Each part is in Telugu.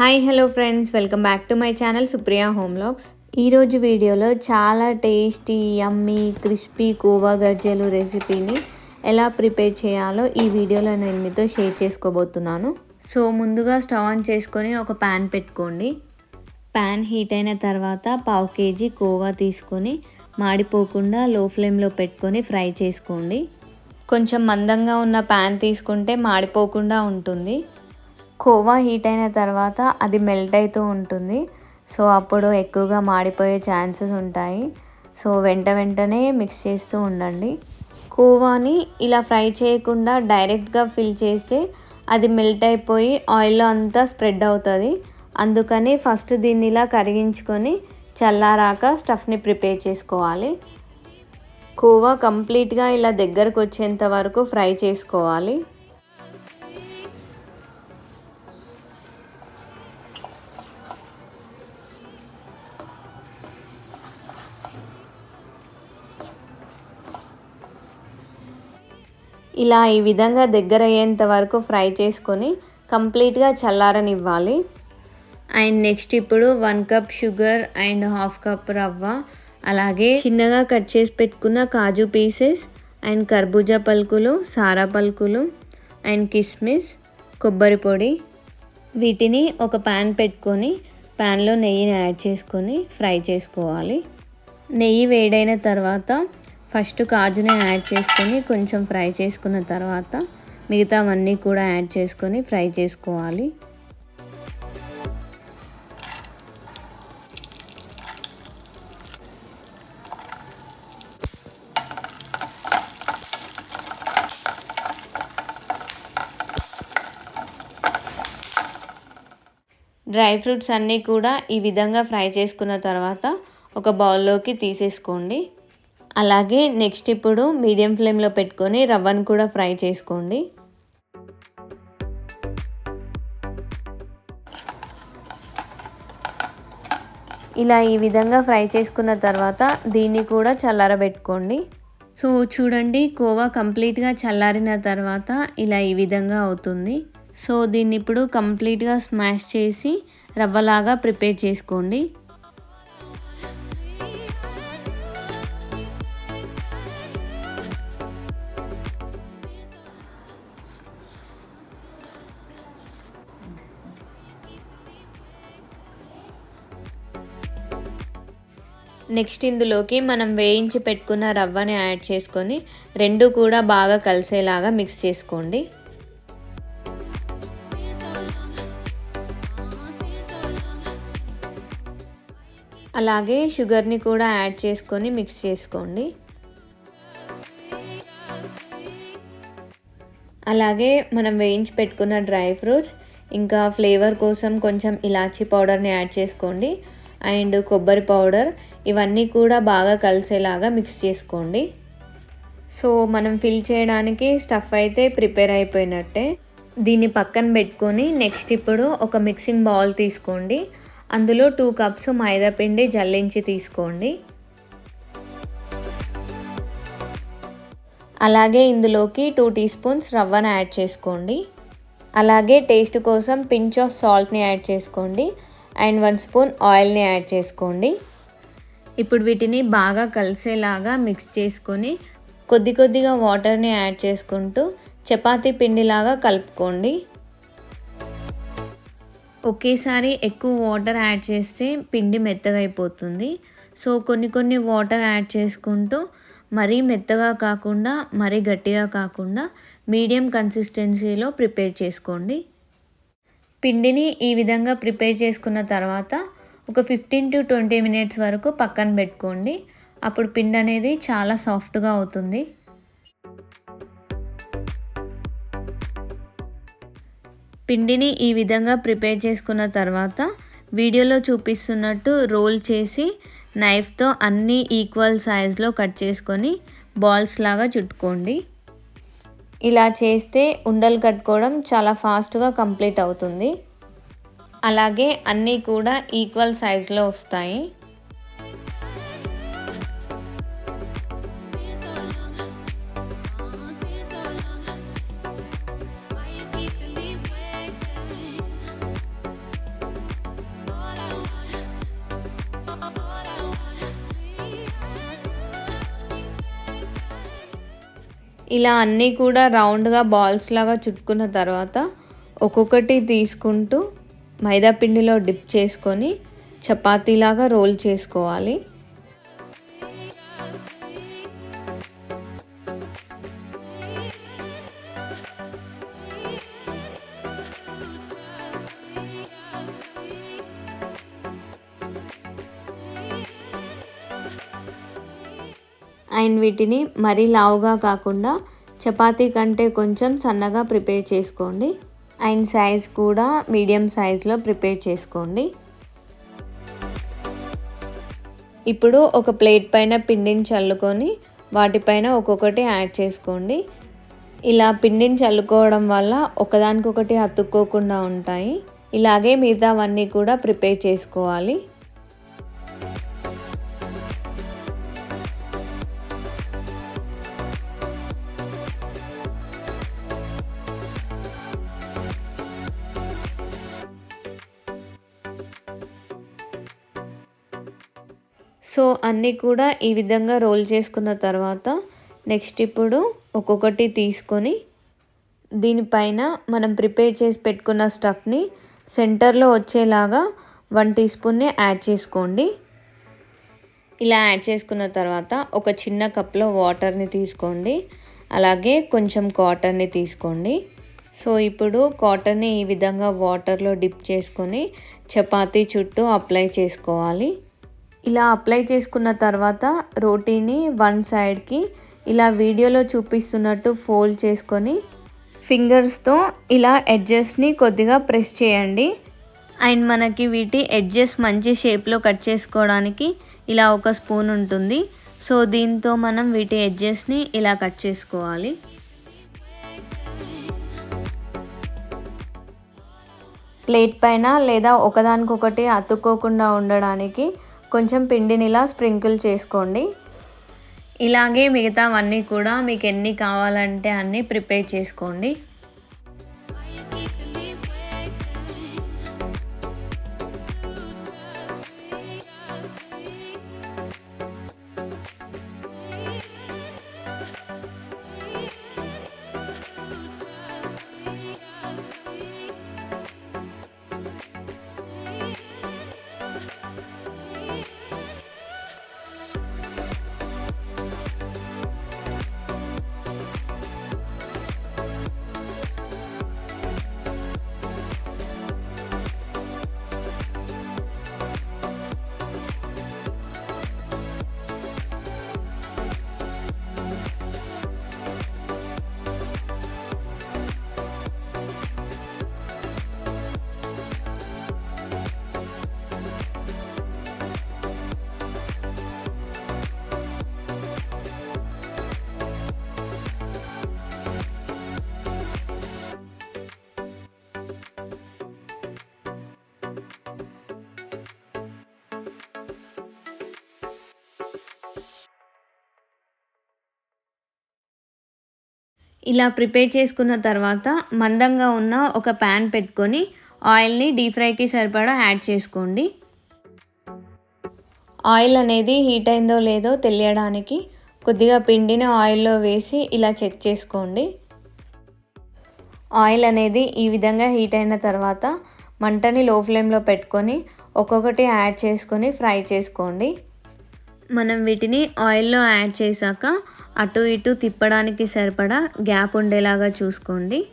Hi hello friends. Welcome back to my channel Supriya home logs ఈరోజు వీడియోలో చాలా టేస్టీ యమ్మీ క్రిస్పీ కోవా గర్జలు రెసిపీని ఎలా ప్రిపేర్ చేయాలో ఈ వీడియోలో నేను మీతో షేర్ చేసుకోబోతున్నాను. సో ముందుగా స్టవ్ ఆన్ చేసుకొని ఒక ప్యాన్ పెట్టుకోండి. ప్యాన్ హీట్ అయిన తర్వాత పావు కేజీ కోవా తీసుకొని మాడిపోకుండా లో ఫ్లేమ్లో పెట్టుకొని ఫ్రై చేసుకోండి. కొంచెం మందంగా ఉన్న ప్యాన్ తీసుకుంటే మాడిపోకుండా ఉంటుంది. కోవా హీట్ అయిన తర్వాత అది మెల్ట్ అవుతూ ఉంటుంది. సో అప్పుడు ఎక్కువగా మాడిపోయే ఛాన్సెస్ ఉంటాయి. సో వెంట వెంటనే మిక్స్ చేస్తూ ఉండండి. కోవాని ఇలా ఫ్రై చేయకుండా డైరెక్ట్గా ఫిల్ చేస్తే అది మెల్ట్ అయిపోయి ఆయిల్లో అంతా స్ప్రెడ్ అవుతుంది. అందుకని ఫస్ట్ దీన్ని ఇలా కరిగించుకొని చల్లారాక స్టఫ్ని ప్రిపేర్ చేసుకోవాలి. కోవా కంప్లీట్గా ఇలా దగ్గరకు వచ్చేంత వరకు ఫ్రై చేసుకోవాలి. ఇలా ఈ విధంగా దగ్గర అయ్యేంత వరకు ఫ్రై చేసుకొని కంప్లీట్గా చల్లారనివ్వాలి. అండ్ నెక్స్ట్ ఇప్పుడు one cup sugar and half cup రవ్వ. అలాగే చిన్నగా కట్ చేసి పెట్టుకున్న కాజు పీసెస్ అండ్ కర్బూజా పలుకులు సారా పలుకులు అండ్ కిస్మిస్ కొబ్బరి పొడి. వీటిని ఒక ప్యాన్ పెట్టుకొని ప్యాన్లో నెయ్యిని యాడ్ చేసుకొని ఫ్రై చేసుకోవాలి. నెయ్యి వేడైన తర్వాత ఫస్ట్ కాజుని యాడ్ చేసుకొని కొంచెం ఫ్రై చేసుకున్న తర్వాత మిగతావన్నీ కూడా యాడ్ చేసుకొని ఫ్రై చేసుకోవాలి. డ్రై ఫ్రూట్స్ అన్నీ కూడా ఈ విధంగా ఫ్రై చేసుకున్న తర్వాత ఒక బౌల్లోకి తీసేసుకోండి. అలాగే నెక్స్ట్ ఇప్పుడు మీడియం ఫ్లేమ్లో పెట్టుకొని రవ్వను కూడా ఫ్రై చేసుకోండి. ఇలా ఈ విధంగా ఫ్రై చేసుకున్న తర్వాత దీన్ని కూడా చల్లారబెట్టుకోండి. సో చూడండి కోవా కంప్లీట్గా చల్లారిన తర్వాత ఇలా ఈ విధంగా అవుతుంది. సో దీన్ని ఇప్పుడు కంప్లీట్గా స్మాష్ చేసి రవ్వలాగా ప్రిపేర్ చేసుకోండి. నెక్స్ట్ ఇందులోకి మనం వేయించి పెట్టుకున్న రవ్వని యాడ్ చేసుకొని రెండు కూడా బాగా కలిసేలాగా మిక్స్ చేసుకోండి. అలాగే షుగర్ని కూడా యాడ్ చేసుకొని మిక్స్ చేసుకోండి. అలాగే మనం వేయించి పెట్టుకున్న డ్రై ఫ్రూట్స్ ఇంకా ఫ్లేవర్ కోసం కొంచెం ఇలాచీ పౌడర్ని యాడ్ చేసుకోండి. అండ్ కొబ్బరి పౌడర్ ఇవన్నీ కూడా బాగా కలిసేలాగా మిక్స్ చేసుకోండి. సో మనం ఫిల్ చేయడానికి స్టఫ్ అయితే ప్రిపేర్ అయిపోయినట్టే. దీన్ని పక్కన పెట్టుకొని నెక్స్ట్ ఇప్పుడు ఒక మిక్సింగ్ బౌల్ తీసుకోండి. అందులో టూ కప్స్ మైదా పిండి జల్లించి తీసుకోండి. అలాగే ఇందులోకి టూ టీ స్పూన్స్ రవ్వను యాడ్ చేసుకోండి. అలాగే టేస్ట్ కోసం పించ్ ఆఫ్ సాల్ట్ని యాడ్ చేసుకోండి. అండ్ వన్ స్పూన్ ఆయిల్ని యాడ్ చేసుకోండి. ఇప్పుడు వీటిని బాగా కలిసేలాగా మిక్స్ చేసుకొని కొద్ది కొద్దిగా వాటర్ని యాడ్ చేసుకుంటూ చపాతీ పిండిలాగా కలుపుకోండి. ఒకేసారి ఎక్కువ వాటర్ యాడ్ చేస్తే పిండి మెత్తగా అయిపోతుంది. సో కొన్ని కొన్ని వాటర్ యాడ్ చేసుకుంటూ మరీ మెత్తగా కాకుండా మరీ గట్టిగా కాకుండా మీడియం కన్సిస్టెన్సీలో ప్రిపేర్ చేసుకోండి. పిండిని ఈ విధంగా ప్రిపేర్ చేసుకున్న తర్వాత ఒక ఫిఫ్టీన్ టు ట్వంటీ మినిట్స్ వరకు పక్కన పెట్టుకోండి. అప్పుడు పిండి అనేది చాలా సాఫ్ట్గా అవుతుంది. పిండిని ఈ విధంగా ప్రిపేర్ చేసుకున్న తర్వాత వీడియోలో చూపిస్తున్నట్టు రోల్ చేసి నైఫ్తో అన్ని ఈక్వల్ సైజ్లో కట్ చేసుకొని బాల్స్ లాగా చుట్టుకోండి. ఇలా చేస్తే ఉండలు కట్టుకోవడం చాలా ఫాస్ట్గా కంప్లీట్ అవుతుంది. అలాగే అన్నీ కూడా ఈక్వల్ సైజ్లో వస్తాయి. ఇలా అన్నీ కూడా రౌండ్గా బాల్స్ లాగా చుట్టుకున్న తర్వాత ఒక్కొక్కటి తీసుకుంటూ మైదా పిండిలో డిప్ చేసుకొని చపాతీలాగా రోల్ చేసుకోవాలి. అండ్ వీటిని మరీ లావుగా కాకుండా చపాతీ కంటే కొంచెం సన్నగా ప్రిపేర్ చేసుకోండి. అండ్ సైజ్ కూడా మీడియం సైజ్లో ప్రిపేర్ చేసుకోండి. ఇప్పుడు ఒక ప్లేట్ పైన పిండిని చల్లుకొని వాటిపైన ఒక్కొక్కటి యాడ్ చేసుకోండి. ఇలా పిండిని చల్లుకోవడం వల్ల ఒకదానికొకటి అతుక్కోకుండా ఉంటాయి. ఇలాగే మిగతావన్నీ కూడా ప్రిపేర్ చేసుకోవాలి. సో అన్నీ కూడా ఈ విధంగా రోల్ చేసుకున్న తర్వాత నెక్స్ట్ ఇప్పుడు ఒక్కొక్కటి తీసుకొని దీనిపైన మనం ప్రిపేర్ చేసి పెట్టుకున్న స్టఫ్ని సెంటర్లో వచ్చేలాగా వన్ టీ స్పూన్ని యాడ్ చేసుకోండి. ఇలా యాడ్ చేసుకున్న తర్వాత ఒక చిన్న కప్లో వాటర్ని తీసుకోండి. అలాగే కొంచెం కాటన్ని తీసుకోండి. సో ఇప్పుడు కాటన్ని ఈ విధంగా వాటర్లో డిప్ చేసుకొని చపాతీ చుట్టూ అప్లై చేసుకోవాలి. ఇలా అప్లై చేసుకున్న తర్వాత రోటీని వన్ సైడ్కి ఇలా వీడియోలో చూపిస్తున్నట్టు ఫోల్డ్ చేసుకొని ఫింగర్స్తో ఇలా ఎడ్జెస్ని కొద్దిగా ప్రెస్ చేయండి. అండ్ మనకి వీటి ఎడ్జెస్ మంచి షేప్లో కట్ చేసుకోవడానికి ఇలా ఒక స్పూన్ ఉంటుంది. సో దీంతో మనం వీటి ఎడ్జెస్ని ఇలా కట్ చేసుకోవాలి. ప్లేట్ పైన లేదా ఒకదానికొకటి అతుక్కోకుండా ఉండడానికి కొంచెం పిండిని ఇలా స్ప్రింకిల్ చేసుకోండి. ఇలాగే మిగతావన్నీ కూడా మీకు ఎన్ని కావాలంటే అన్నీ ప్రిపేర్ చేసుకోండి. ఇలా ప్రిపేర్ చేసుకున్న తర్వాత మందంగా ఉన్న ఒక ప్యాన్ పెట్టుకొని ఆయిల్ని డీప్ ఫ్రైకి సరిపడా యాడ్ చేసుకోండి. ఆయిల్ అనేది హీట్ అయిందో లేదో తెలియడానికి కొద్దిగా పిండిని ఆయిల్లో వేసి ఇలా చెక్ చేసుకోండి. ఆయిల్ అనేది ఈ విధంగా హీట్ అయిన తర్వాత మంటని లో ఫ్లేమ్లో పెట్టుకొని ఒక్కొక్కటి యాడ్ చేసుకొని ఫ్రై చేసుకోండి. మనం వీటిని ఆయిల్లో యాడ్ చేశాక అటు ఇటు తిప్పడానికి సరిపడా గ్యాప్ ఉండేలాగా చూసుకోండి.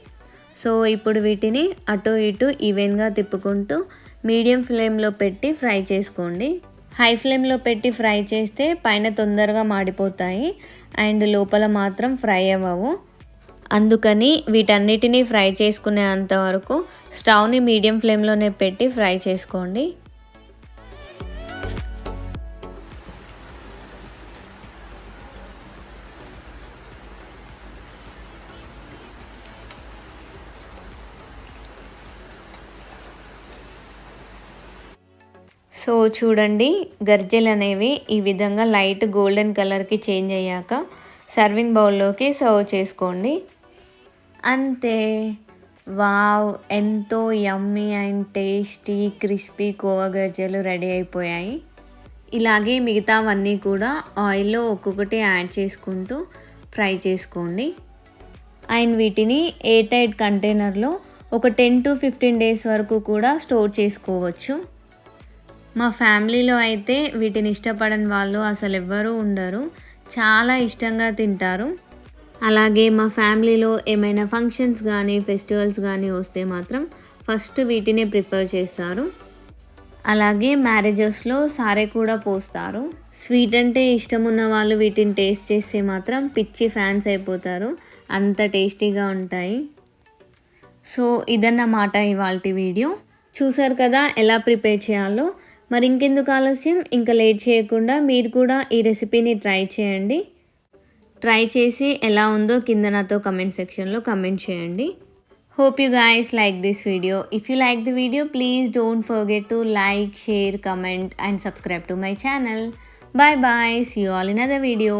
సో ఇప్పుడు వీటిని అటు ఇటు ఈవెన్గా తిప్పుకుంటూ మీడియం ఫ్లేమ్లో పెట్టి ఫ్రై చేసుకోండి. హై ఫ్లేమ్లో పెట్టి ఫ్రై చేస్తే పైన తొందరగా మాడిపోతాయి. అండ్ లోపల మాత్రం ఫ్రై అవ్వవు. అందుకని వీటన్నిటిని ఫ్రై చేసుకునే అంతవరకు స్టవ్ని మీడియం ఫ్లేమ్లోనే పెట్టి ఫ్రై చేసుకోండి. సో చూడండి గర్జెలు అనేవి ఈ విధంగా లైట్ గోల్డెన్ కలర్కి చేంజ్ అయ్యాక సర్వింగ్ బౌల్లోకి సర్వ్ చేసుకోండి. అంతే. వావ్ ఎంతో yummy and tasty crispy khoa గర్జెలు రెడీ అయిపోయాయి. ఇలాగే మిగతావన్నీ కూడా ఆయిల్లో ఒక్కొక్కటి యాడ్ చేసుకుంటూ ఫ్రై చేసుకోండి. అండ్ వీటిని ఎయిర్ టైట్ కంటైనర్లో ఒక టెన్ టు ఫిఫ్టీన్ డేస్ వరకు కూడా స్టోర్ చేసుకోవచ్చు. మా ఫ్యామిలీలో అయితే వీటిని ఇష్టపడని వాళ్ళు అసలు ఎవ్వరూ ఉండరు. చాలా ఇష్టంగా తింటారు. అలాగే మా ఫ్యామిలీలో ఏమైనా ఫంక్షన్స్ కానీ ఫెస్టివల్స్ కానీ వస్తే మాత్రం ఫస్ట్ వీటినే ప్రిఫర్ చేస్తారు. అలాగే మ్యారేజెస్లో సారే కూడా పోస్తారు. స్వీట్ అంటే ఇష్టం ఉన్న వాళ్ళు వీటిని టేస్ట్ చేస్తే మాత్రం పిచ్చి ఫ్యాన్స్ అయిపోతారు. అంత టేస్టీగా ఉంటాయి. సో ఇదన్నమాట ఇవాళ వీడియో. చూసారు కదా ఎలా ప్రిపేర్ చేయాలో? మరి ఇంకెందుకు ఆలస్యం? ఇంకా లేట్ చేయకుండా మీరు కూడా ఈ రెసిపీని ట్రై చేయండి. ట్రై చేసి ఎలా ఉందో కింద నాతో కమెంట్ సెక్షన్లో కమెంట్ చేయండి. Hope you guys like this video if you like the video please don't forget to like share comment and subscribe to my channel bye bye see all in other video